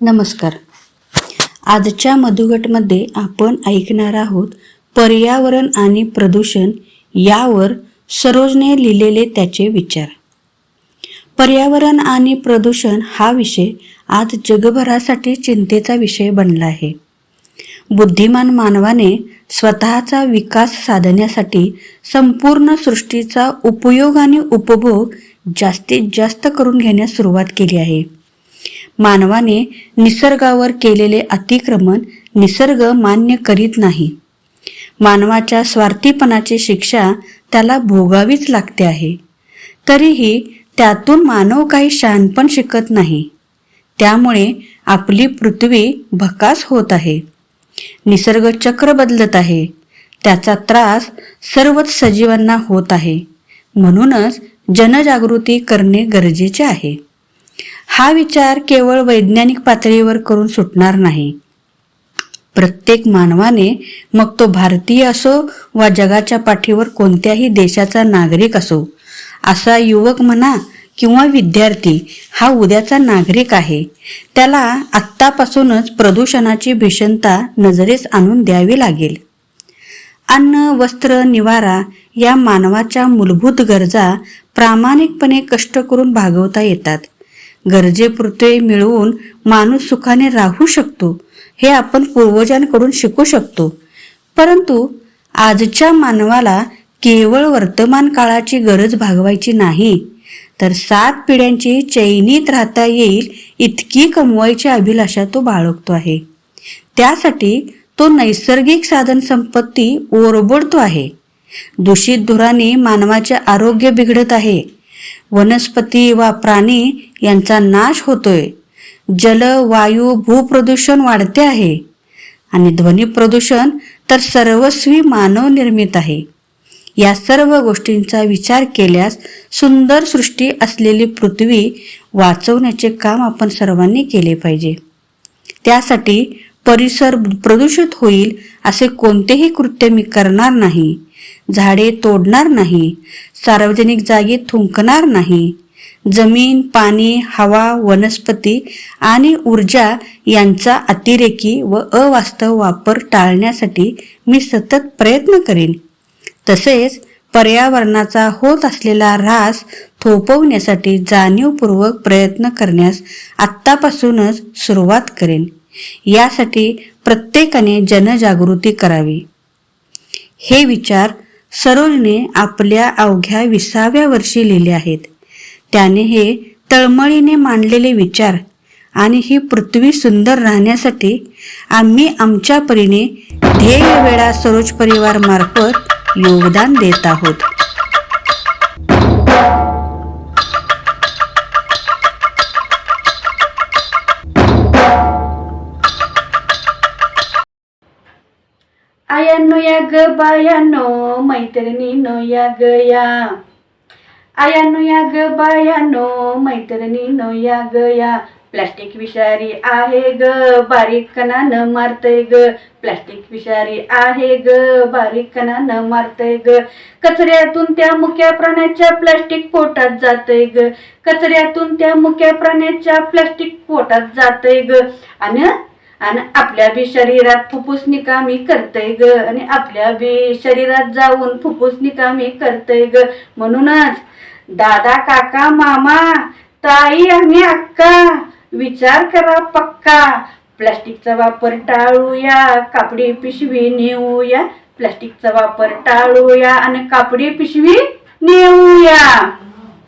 नमस्कार. आजच्या मधुगटमध्ये आपण ऐकणार आहोत पर्यावरण आणि प्रदूषण यावर सरोजने लिहिलेले त्याचे विचार. पर्यावरण आणि प्रदूषण हा विषय आज जगभरासाठी चिंतेचा विषय बनला आहे. बुद्धिमान मानवाने स्वतःचा विकास साधण्यासाठी संपूर्ण सृष्टीचा उपयोग आणि उपभोग जास्तीत जास्त करून घेण्यास सुरुवात केली आहे. मानवाने निसर्गावर केलेले अतिक्रमण निसर्ग मान्य करीत नाही. मानवाच्या स्वार्थीपणाची शिक्षा त्याला भोगावीच लागते आहे. तरीही त्यातून मानव काही शहाणपण शिकत नाही. त्यामुळे आपली पृथ्वी भकास होत आहे. निसर्ग चक्र बदलत आहे. त्याचा त्रास सर्वच सजीवांना होत आहे. म्हणूनच जनजागृती करणे गरजेचे आहे. हा विचार केवळ वैज्ञानिक पातळीवर करून सुटणार नाही. प्रत्येक मानवाने मग तो भारतीय असो वा जगाच्या पाठीवर कोणत्याही देशाचा नागरिक असो असा युवक म्हणा किंवा विद्यार्थी हा उद्याचा नागरिक आहे. त्याला आत्तापासूनच प्रदूषणाची भीषणता नजरेस आणून द्यावी लागेल. अन्न वस्त्र निवारा या मानवाच्या मूलभूत गरजा प्रामाणिकपणे कष्ट करून भागवता येतात. गरजेपुरते मिळवून माणूस सुखाने राहू शकतो हे आपण पूर्वजांकडून शिकू शकतो. परंतु आजच्या मानवाला केवळ वर्तमान काळाची गरज भागवायची नाही तर सात पिढ्यांची चैनीत राहता येईल इतकी कमवायची अभिलाषा तो बाळगतो आहे. त्यासाठी तो नैसर्गिक साधन संपत्ती ओरबडतो आहे. दूषित धुराने मानवाचे आरोग्य बिघडत आहे. वनस्पती वा प्राणी यांचा नाश होतोय. जल वायू भूप्रदूषण वाढते आहे. आणि ध्वनी प्रदूषण तर सर्वस्वी मानव निर्मित आहे. या सर्व गोष्टींचा विचार केल्यास सुंदर सृष्टी असलेली पृथ्वी वाचवण्याचे काम आपण सर्वांनी केले पाहिजे. त्यासाठी परिसर प्रदूषित होईल असे कोणतेही कृत्य मी करणार नाही. झाडे तोडणार नाही सार्वजनिक जागी थुंकणार नाही. जमीन पाणी हवा वनस्पती आणि ऊर्जा यांचा अतिरेकी व अवास्तव वापर टाळण्यासाठी मी सतत प्रयत्न करेन. तसेच पर्यावरणाचा होत असलेला ऱ्हास थोपवण्यासाठी जाणीवपूर्वक प्रयत्न करण्यास आत्तापासूनच सुरुवात करेन. यासाठी प्रत्येकाने जनजागृती करावी. हे विचार सरोजने आपल्या अवघ्या विसाव्या वर्षी लिहिले आहेत. त्याने हे तळमळीने मांडलेले विचार आणि ही पृथ्वी सुंदर राहण्यासाठी आम्ही आमच्या परीने ध्येय वेळा सरोज परिवार मार्फत योगदान देत आहोत. आयानो या ग बायानो मैत्रिणीनो या ग या. आयानो या ग बायानो मैत्रिणीनो या ग या. प्लास्टिक विषारी आहे ग बारीक कणानं मारतय ग. प्लास्टिक विषारी आहे ग बारीक कणानं मारतय ग. कचऱ्यातून त्या मुक्या प्राण्याच्या प्लास्टिक पोटात जातय ग. कचऱ्यातून त्या मुक्या प्राण्याच्या प्लास्टिक पोटात जातय ग. आणि आणि आपल्या बी शरीरात फुफ्फुस निकामी करतय ग. आणि आपल्या बी शरीरात जाऊन फुफ्फुस निकामी करतय ग. म्हणूनच दादा काका मामा ताई आणि अक्का विचार करा पक्का. प्लास्टिकचा वापर टाळूया कापडी पिशवी नेऊया. प्लास्टिकचा वापर टाळूया आणि कापडी पिशवी नेऊया.